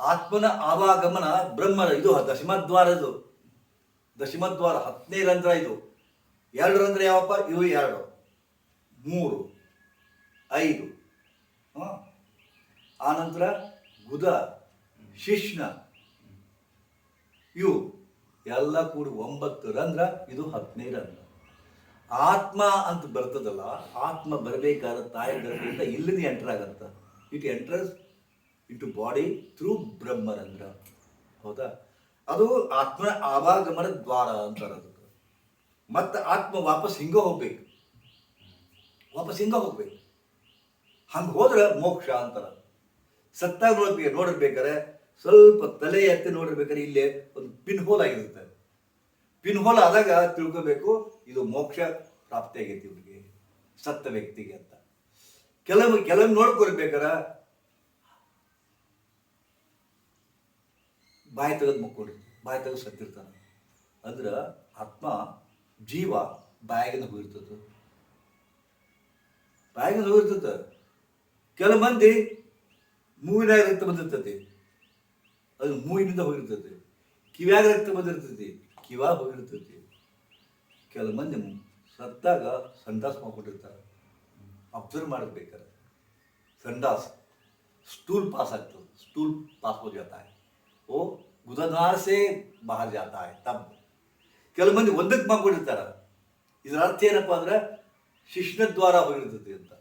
ಆತ್ಮನ ಆವಾಗಮನ ಬ್ರಹ್ಮನ ಇದು ದಶಮದ್ವಾರದು ದಶಮದ್ವಾರ ಹತ್ತನೇ ರಂಧ್ರ ಇದು. ಎರಡು ರಂಧ್ರ ಯಾವಪ್ಪ? ಇವು ಎರಡು. ಮೂರು. ಐದು? ಆನಂತರ ಗುದ, ಶಿಷ್ಣ. ಇವು ಎಲ್ಲ ಕೂಡಿ ಒಂಬತ್ತು ರಂಧ್ರ, ಇದು ಹತ್ತನೇ ರಂಧ್ರ. ಆತ್ಮ ಅಂತ ಬರ್ತದಲ್ಲ, ಆತ್ಮ ಬರಬೇಕಾದ ತಾಯಿ ಗರ್ಭದಿಂದ ಇಲ್ಲಿಂದ ಎಂಟರ್ ಆಗತ್ತ. It enters into body through Brahmarandhra. ಹೌದಾ? ಅದು ಆತ್ಮ ಆವಾಗಮನ ದ್ವಾರ ಅಂತಾರೆ ಅದಕ್ಕೆ ಮತ್ತೆ ಆತ್ಮ ವಾಪಸ್ ಹಿಂಗ ಹೋಗ್ಬೇಕು. ವಾಪಸ್ ಹಿಂಗ ಹೋಗ್ಬೇಕು. ಹಂಗೆ ಹೋದ್ರೆ ಮೋಕ್ಷ ಅಂತಾರ ಸತ್ತಾಗ ನೋಡ್ಬೇಕು ನೋಡಿರ್ಬೇಕಾರೆ ಸ್ವಲ್ಪ ತಲೆ ಎತ್ತಿ ನೋಡಿರ್ಬೇಕಾರೆ ಇಲ್ಲಿ ಒಂದು ಪಿನ್ ಹೋಲ್ ಆಗಿರುತ್ತೆ. ಪಿನ್ ಹೋಲ್ ಆದಾಗ ತಿಳ್ಕೋಬೇಕು, ಇದು ಮೋಕ್ಷ ಪ್ರಾಪ್ತಿ ಆಗೈತಿ ಇವ್ರಿಗೆ ಸತ್ತ ವ್ಯಕ್ತಿಗೆ ಅಂತ. ಕೆಲವು ಕೆಲವು ನೋಡ್ಕೊಳ್ಬೇಕಾರ ಬಾಯಿ ತೆಗೆದು ಮಕ್ಕೊಡಿ, ಬಾಯಿ ತೆಗೆದು ಸತ್ತಿರ್ತಾನೆ. ಅಂದ್ರೆ ಆತ್ಮ ಜೀವ ಬಾಯಿಗಿನ ಹೋಗಿರ್ತದೆ. ಬಾಯಿಗಿನ ಹೋಗಿರ್ತದೆ. ಕೆಲ ಮಂದಿ ಮೂವಿನಾಗ ರಕ್ತ ಬಂದಿರ್ತತಿ ಅದು ಮೂವಿನಿಂದ ಹೋಗಿರ್ತದೆ. ಕಿವ್ಯಾಗ ರಕ್ತ ಬಂದಿರ್ತತಿ ಕಿವಾಗ ಹೋಗಿರ್ತತಿ ಕೆಲ ಮಂದಿ ಸತ್ತಾಗ ಸಂಡಾಸ್ ಮಾಡ್ಕೊಂಡಿರ್ತಾರೆ. ಅಬ್ಸರ್ವ್ ಮಾಡಬೇಕಾರೆ ಸಂಡಾಸ್, ಸ್ಟೂಲ್ ಪಾಸ್ ಆಗ್ತದೆ. ಸ್ಟೂಲ್ ಪಾಸ್ ಹೋಗಿ वो गुदद्वार से बाहर जाता है तब ಕೆಲವು ಮಂದಿ ಒಂದಕ್ಕೆ ಮಾಡ್ಕೊಂಡಿರ್ತಾರ ಇದರ ಅರ್ಥ ಏನಪ್ಪಾ ಅಂದ್ರೆ ಶಿಶ್ನ ದ್ವಾರ ಹೋಗಿರ್ತದೆ ಅಂತ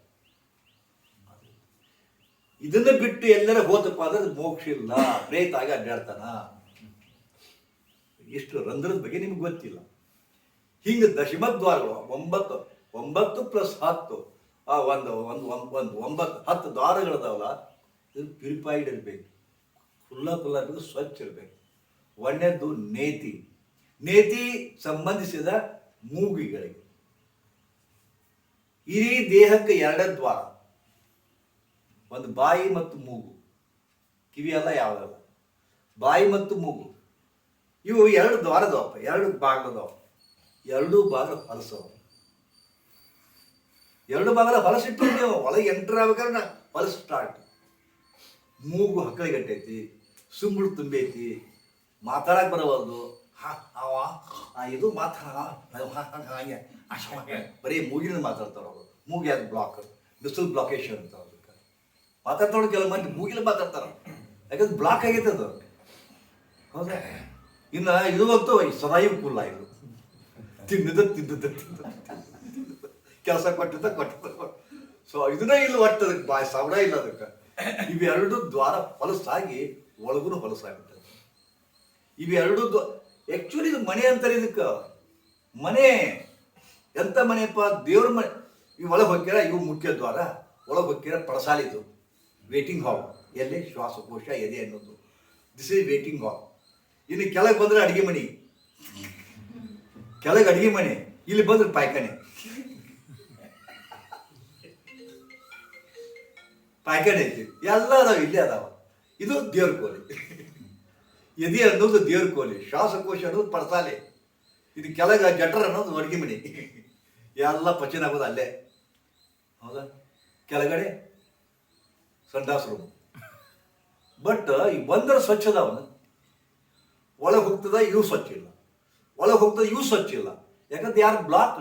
ಇದನ್ನ ಬಿಟ್ಟು ಎಲ್ಲರ ಹೋತಪ್ಪ ಅಂದ್ರೆ ಅದು ಮೋಕ್ಷ ಇಲ್ಲ ಪ್ರೇತ ಆಗಿ ಅಡ್ಡಾಡ್ತಾನ ಎಷ್ಟು ರಂಧ್ರದ ಬಗ್ಗೆ ನಿಮ್ಗೆ ಗೊತ್ತಿಲ್ಲ ಹಿಂಗೆ ದಶಮ ದ್ವಾರಗಳು ಒಂಬತ್ತು ಒಂಬತ್ತು ಪ್ಲಸ್ ಹತ್ತು ಆ ಒಂದು ಒಂದು ಒಂದು ಒಂದು ಒಂಬತ್ತು ಹತ್ತು ದ್ವಾರಗಳದಾವಲ್ಲ ಇದು ಪ್ಯೂರಿಫೈಡ್ ಇರಬೇಕು ಕುಲ್ಲ ಇರಬೇಕು, ಸ್ವಚ್ಛ ಇರಬೇಕು. ಒಳ್ಳೆಯದು ನೇತಿ. ನೇತಿ ಸಂಬಂಧಿಸಿದ ಮೂಗಿಗಳಿಗೆ. ಇಡೀ ದೇಹಕ್ಕೆ ಎರಡೇ ದ್ವಾರ. ಒಂದು ಬಾಯಿ ಮತ್ತು ಮೂಗು. ಕಿವಿ ಎಲ್ಲ ಯಾವುದಲ್ಲ ಬಾಯಿ ಮತ್ತು ಮೂಗು. ಇವು ಎರಡು ದ್ವಾರದವಪ್ಪ, ಎರಡು ಭಾಗದವ ಎರಡೂ ಭಾಗ ಹೊಲಸವ ಎರಡು ಭಾಗದ ಹೊಲಸಿಟ್ಟು ನೀವು ಒಳಗೆ ಎಂಟ್ರ್ ಆಗ್ಬೇಕಾದ್ರೆ ಹೊಲಸು ಸ್ಟಾರ್ಟ್ ಮೂಗು ಹಕ್ಕಳಿಗಟ್ಟೈತಿ ಸುಂಬಳು ತುಂಬೈತಿ ಮಾತಾಡಕ್ ಬರವಲ್ದು. ಹಾ ಅವ ಆ, ಇದು ಮಾತಾಡ ಹಾಗೆ. ಬರೀ ಮೂಗಿನ ಮಾತಾಡ್ತಾರೆ ಮೂಗಿ ಅದು ಬ್ಲಾಕ್ ಬಿಸಿಲು ಬ್ಲಾಕೇಶನ್ ಅಂತ ಅದಕ್ಕೆ. ಮಾತಾಡ್ತಾರೋ ಕೆಲವು ಮಂದಿ ಮೂಗಿನ ಮಾತಾಡ್ತಾರ. ಯಾಕಂದ್ರೆ ಬ್ಲಾಕ್ ಆಗೈತೆ ಅದು. ಹೌದಾ ಇನ್ನು ಇದು ಅಂತೂ ಸದಾಯು ಕುಲ್ಲ ಇದು ತಿಂದದ ತಿಂದದ ತಿಂದ ಕೆಲಸ ಕೊಟ್ಟಿದ್ದ ಕೊಟ್ಟಿದ್ದ ಸೊ ಇದನ್ನ ಇಲ್ಲ ಒಟ್ಟು ಅದಕ್ಕೆ ಬಾಯ್ ಸವಡ ಇಲ್ಲ ಅದಕ್ಕೆ. ಇವೆರಡು ದ್ವಾರ ಹೊಲಸಾಗಿ ಒಳಗೂ ಹೊಲಸಾಗುತ್ತೆ ಇವೆರಡು ಆ್ಯಕ್ಚುಲಿ ಇದು ಮನೆ ಅಂತಾರೆ ಇದಕ್ಕೆ. ಮನೆ ಎಂಥ ಮನೆಯಪ್ಪ? ದೇವ್ರ ಮನೆ. ಇವು ಒಳಗೆ ಹೋಗ್ಯಾರ ಇವು ಮುಖ್ಯ ದ್ವಾರ. ಒಳಗೆ ಹೋಗ್ಯಾರ ಪಡಸಾಲಿದು ವೇಟಿಂಗ್ ಹಾಲ್ ಎಲ್ಲಿ? ಶ್ವಾಸಕೋಶ, ಎದೆ ಅನ್ನೋದು. ದಿಸ್ ಇಸ್ ವೇಟಿಂಗ್ ಹಾಲ್ ಇನ್ನು ಕೆಳಗೆ ಬಂದ್ರೆ ಅಡುಗೆ ಮನೆ. ಕೆಳಗೆ ಅಡುಗೆ ಮನೆ. ಇಲ್ಲಿ ಬಂದ್ರೆ ಪಾಯ್ಖಾನೆ. ಪಾಯ್ಖಾನೆ ಐತಿ. ಎಲ್ಲ ಅದಾವ, ಇಲ್ಲೇ ಅದಾವ. ಇದು ದೇವ್ರ ಕೋಲಿ. ಎದೆ ಅನ್ನೋದು ದೇವ್ರ ಕೋಲಿ. ಶ್ವಾಸಕೋಶ ಅನ್ನೋದು ಪಡಸಾಲೆ. ಇದು ಕೆಳಗೆ ಜಠರ ಅನ್ನೋದು ಅಡಿಗೆ ಮನೆ. ಎಲ್ಲ ಪಚನ ಆಗೋದು ಅಲ್ಲೇ. ಹೌದಾ? ಕೆಳಗಡೆ ಸಂಡಾಸ್ ರೂಮ್ ಬಟ್ ಈ ಬಂದರ ಸ್ವಚ್ಛ ಅವನು. ಒಳಗೆ ಹೋಗ್ತದ ಇವು ಸ್ವಚ್ಛ ಇಲ್ಲ. ಒಳಗೆ ಹೋಗ್ತದ ಇವು ಸ್ವಚ್ಛ ಇಲ್ಲ. ಯಾಕಂದ್ರೆ ಯಾರು ಬ್ಲಾಕ್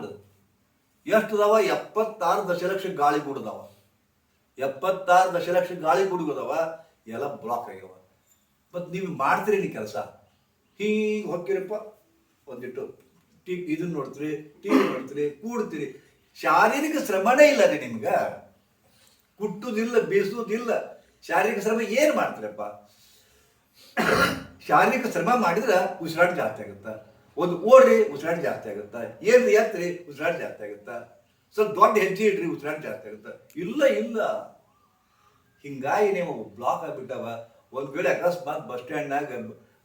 ಎಷ್ಟು ಅದಾವ ಎಪ್ಪತ್ತಾರು ದಶಲಕ್ಷ ಗಾಳಿ ಗೂಡದಾವ ಎಪ್ಪತ್ತಾರು ದಶಲಕ್ಷ ಗಾಳಿ ಗೂಡುಗದಾವ ಎಲ್ಲ ಬ್ಲಾಕ್ ಆಗ್ಯಾವ ಮತ್ತು ನೀವು ಮಾಡ್ತೀರಿ ಕೆಲಸ? ಹೀಗೆ ಹೊಕ್ಕಿರಪ್ಪ, ಒಂದಿಟ್ಟು ಟಿ ಇದನ್ನ ನೋಡ್ತೀರಿ, ಟಿ ವಿ ನೋಡ್ತೀರಿ, ಕೂಡ್ತೀರಿ. ಶಾರೀರಿಕ ಶ್ರಮನೇ ಇಲ್ಲ ರೀ ನಿಮ್ಗೆ. ಕುಟ್ಟುದಿಲ್ಲ ಬೀಸುವುದಿಲ್ಲ ಶಾರೀರಿಕ ಶ್ರಮ ಏನು ಮಾಡ್ತೀರಪ್ಪ? ಶಾರೀರಿಕ ಶ್ರಮ ಮಾಡಿದ್ರೆ ಉಸಿರಾಟ ಜಾಸ್ತಿ ಆಗುತ್ತಾ. ಒಂದು ಓಡ್ರಿ, ಉಸಿರಾಟ ಜಾಸ್ತಿ ಆಗುತ್ತಾ. ಏನು ಎತ್ತರಿ ಉಸಿರಾಟ ಜಾಸ್ತಿ ಆಗುತ್ತಾ. ಸ್ವಲ್ಪ ದೊಡ್ಡ ಹೆಜ್ಜೆ ಇಡ್ರಿ, ಉಸಿರಾಟ ಜಾಸ್ತಿ ಆಗುತ್ತಾ. ಇಲ್ಲ ಇಲ್ಲ. ಹಿಂಗಾಗಿ ನೀವು ಬ್ಲಾಕ್ ಆಗ್ಬಿಟ್ಟವ. ಒಂದು ವೇಳೆ ಅಕಸ್ಮಾತ್ ಬಸ್ ಸ್ಟ್ಯಾಂಡ್ನಾಗ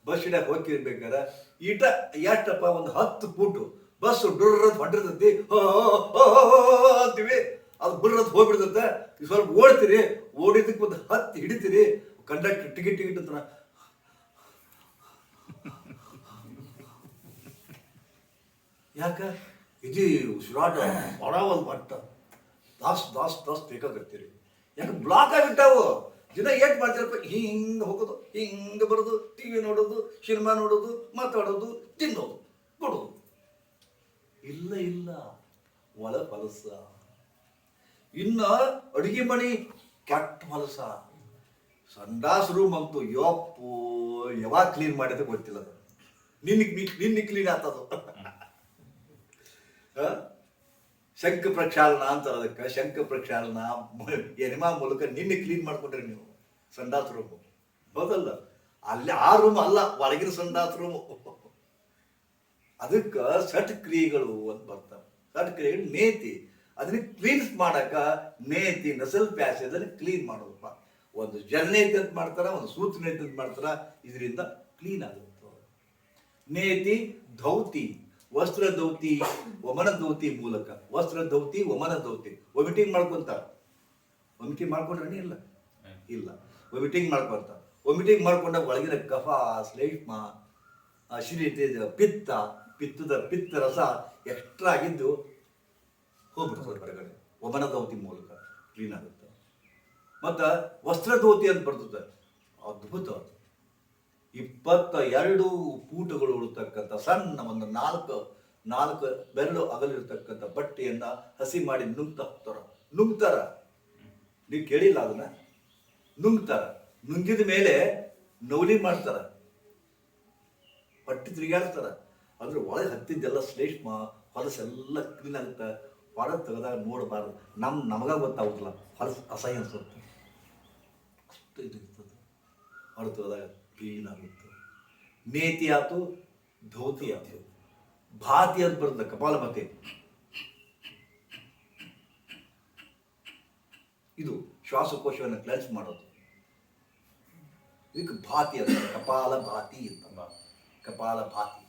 ಬಸ್ ಸ್ಟ್ಯಾಂಡ್ ಹೋಗಿರ್ಬೇಕಾರೆ ಈಟ ಎಷ್ಟಪ್ಪ ಒಂದು ಹತ್ತು ಫೂಟು ಬಸ್ ಡುರ್ರದ್ ಹೊಂಟಿರ್ತೈತಿ. ಹೋ, ಹೋ, ಹೋ, ಹೋ, ಹೋ, ಹೋ ಅಂತೀವಿ. ಅದು ಬುರ್ರದ್ ಹೋಗ್ಬಿಡ್ತೈತೆ. ಸ್ವಲ್ಪ ಓಡ್ತೀರಿ ಓಡಿದಕ್ಕೆ ಒಂದು ಹತ್ತು ಹಿಡಿತೀರಿ. ಕಂಡಕ್ಟರ್ ಟಿಕೆಟ್ ಟಿಕೆಟ್ ಅಂತ ಯಾಕ? ಇದು ಉಸಿರಾಟ ಬಡ ಒಂದು ಮಟ್ಟ. ದಾಸ್ ದಾಸ್ ದಾಸ್ ಬೇಕಾಗಿರ್ತೀರಿ. ಯಾಕೆ ಬ್ಲಾಕ್ ಆಗಿಬಿಟ್ಟಾವು. ದಿನ ಏಟ್ ಮಾಡ್ತೀರಪ್ಪ ಹಿಂಗೆ ಹೋಗೋದು ಹಿಂಗೆ ಬರೋದು ಟಿ ವಿ ನೋಡೋದು ಸಿನಿಮಾ ನೋಡೋದು ಮಾತಾಡೋದು ತಿನ್ನೋದು ಕೊಡೋದು. ಇಲ್ಲ ಇಲ್ಲ. ಒಳ ಹೊಲಸ ಇನ್ನ ಅಡುಗೆ ಮನೆ ಕೆಟ್ಟ ಹೊಲಸ ಸಂಡಾಸ್ ರೂಮ್ ಅಂತೂ ಯಪ್ಪು ಯಾವಾಗ ಕ್ಲೀನ್ ಮಾಡಿದ್ರೆ ಗೊತ್ತಿಲ್ಲ ನಿನ್ನ ನಿನ್ನ ಕ್ಲೀನ್ ಆತದು. ಶಂಖ ಪ್ರಕ್ಷಾಳನ ಅಂತ ಅದಕ್ಕೆ. ಶಂಖ ಪ್ರಕ್ಷಾಳನ ಎನಿಮಾ ಮೂಲಕ ನಿನ್ನೆ ಕ್ಲೀನ್ ಮಾಡ್ಕೊಂಡ್ರಿ ನೀವು. ಸಂಡಾಸ್ ರೂಮ್ ಹೌದಲ್ಲ? ಅಲ್ಲಿ ಆ ರೂಮ್ ಅಲ್ಲ, ಒಳಗಿನ ಸಂಡಾಸ್ ರೂಮ್ ಅದಕ್ಕೆ ಸಟ್ ಕ್ರಿಯೆಗಳು ಅಂತ ಬರ್ತಾವೆ. ಸಟ್ ಕ್ರಿಯೆಗಳು ನೇತಿ ಅದನ್ನ ಕ್ಲೀನ್ಸ್ ಮಾಡಕ ನೇತಿ ನಸಲ್ ಪ್ಯಾಸೇಜ್ ಅದನ್ನ ಕ್ಲೀನ್ ಮಾಡೋದಪ್ಪ. ಒಂದು ಜನನೇತಿ ಅಂತ ಮಾಡ್ತಾರ, ಒಂದು ಸೂತ್ರ ಅಂತ ಮಾಡ್ತಾರ. ಇದರಿಂದ ಕ್ಲೀನ್ ಆಗುತ್ತೆ. ನೇತಿ ಧೌತಿ. ವಸ್ತ್ರ ದೌತಿ ವಮನ ದೌತಿ ಮೂಲಕ. ವಸ್ತ್ರ ದೌತಿ ವಮನ ದೌತಿ ವಮಿಟಿಂಗ್ ಮಾಡ್ಕೊಂತಾರ ವಮಿಟಿಂಗ್ ಮಾಡ್ಕೊಂಡ್ರೆ ಇಲ್ಲ. ಇಲ್ಲ. ವಮಿಟಿಂಗ್ ಮಾಡ್ಕೊಂತ. ವಮಿಟಿಂಗ್ ಮಾಡ್ಕೊಂಡಾಗ ಒಳಗಿನ ಕಫ ಶ್ಲೇಷ್ಮ ಅಶಿರಿತೆ ಪಿತ್ತ, ಪಿತ್ತದ ಪಿತ್ತ ರಸ ಎಕ್ಸ್ಟ್ರಾ ಆಗಿದ್ದು ಹೋಗ್ಬಿಡ್ತದೆ ಹೊರಗಡೆ. ವಮನ ದೌತಿ ಮೂಲಕ ಕ್ಲೀನ್ ಆಗುತ್ತೆ. ಮತ್ತು ವಸ್ತ್ರ ದೌತಿ ಅಂತ ಬರ್ತದೆ. ಅದ್ಭುತ ಅದು. ಇಪ್ಪತ್ತ ಎರಡು ಪೂಟಗಳು ಉಳ್ತಕ್ಕಂಥ ಸಣ್ಣ ಒಂದು ನಾಲ್ಕು ನಾಲ್ಕು ಬೆರಳು ಅಗಲಿರ್ತಕ್ಕಂಥ ಬಟ್ಟೆಯನ್ನ ಹಸಿ ಮಾಡಿ ನುಂಗ್ತ ಹೋಗ್ತಾರ. ನುಂಗ್ತಾರ. ನೀವು ಕೇಳಿಲ್ಲ ಅದನ್ನ? ನುಂಗ್ತಾರ. ನುಂಗಿದ ಮೇಲೆ ನೌಲಿ ಮಾಡ್ತಾರ. ಬಟ್ಟೆ ತಿರುಗಾಡ್ತಾರ. ಅದ್ರ ಒಳಗೆ ಹತ್ತಿದ್ದೆಲ್ಲ ಶ್ಲೇಷ್ಮ ಹೊಲಸೆಲ್ಲ ಕ್ಲೀನ್ ಆಗುತ್ತೆ. ಹೊರ ತೆಗೆದಾಗ ನೋಡಬಾರ್ದು. ನಮ್ಮ ನಮಗ ಗೊತ್ತಾಗುತ್ತಲ್ಲ ಹೊಲಸು ಅಸಹ್ಯ ಅನ್ಸುತ್ತೆ. ಅಷ್ಟು ಇದು ಇರ್ತದೆ ಹೊರ ತೆಗೆದಾಗ. ಕ್ಲೀನ್ ಆಗುತ್ತೆ ನೇತಿ ಆತು, ಧೋತಿ ಆತು. ಭಾತಿ ಅಂತ ಬರ್ತದೆ ಕಪಾಲಭಾತಿ ಇದು ಶ್ವಾಸಕೋಶವನ್ನು ಕ್ಲೆನ್ಸ್ ಮಾಡೋದು. ಇದಕ್ಕೆ ಭಾತಿ ಅಂತ, ಕಪಾಲ ಭಾತಿ ಅಂತ ಕಪಾಲ ಭಾತಿ.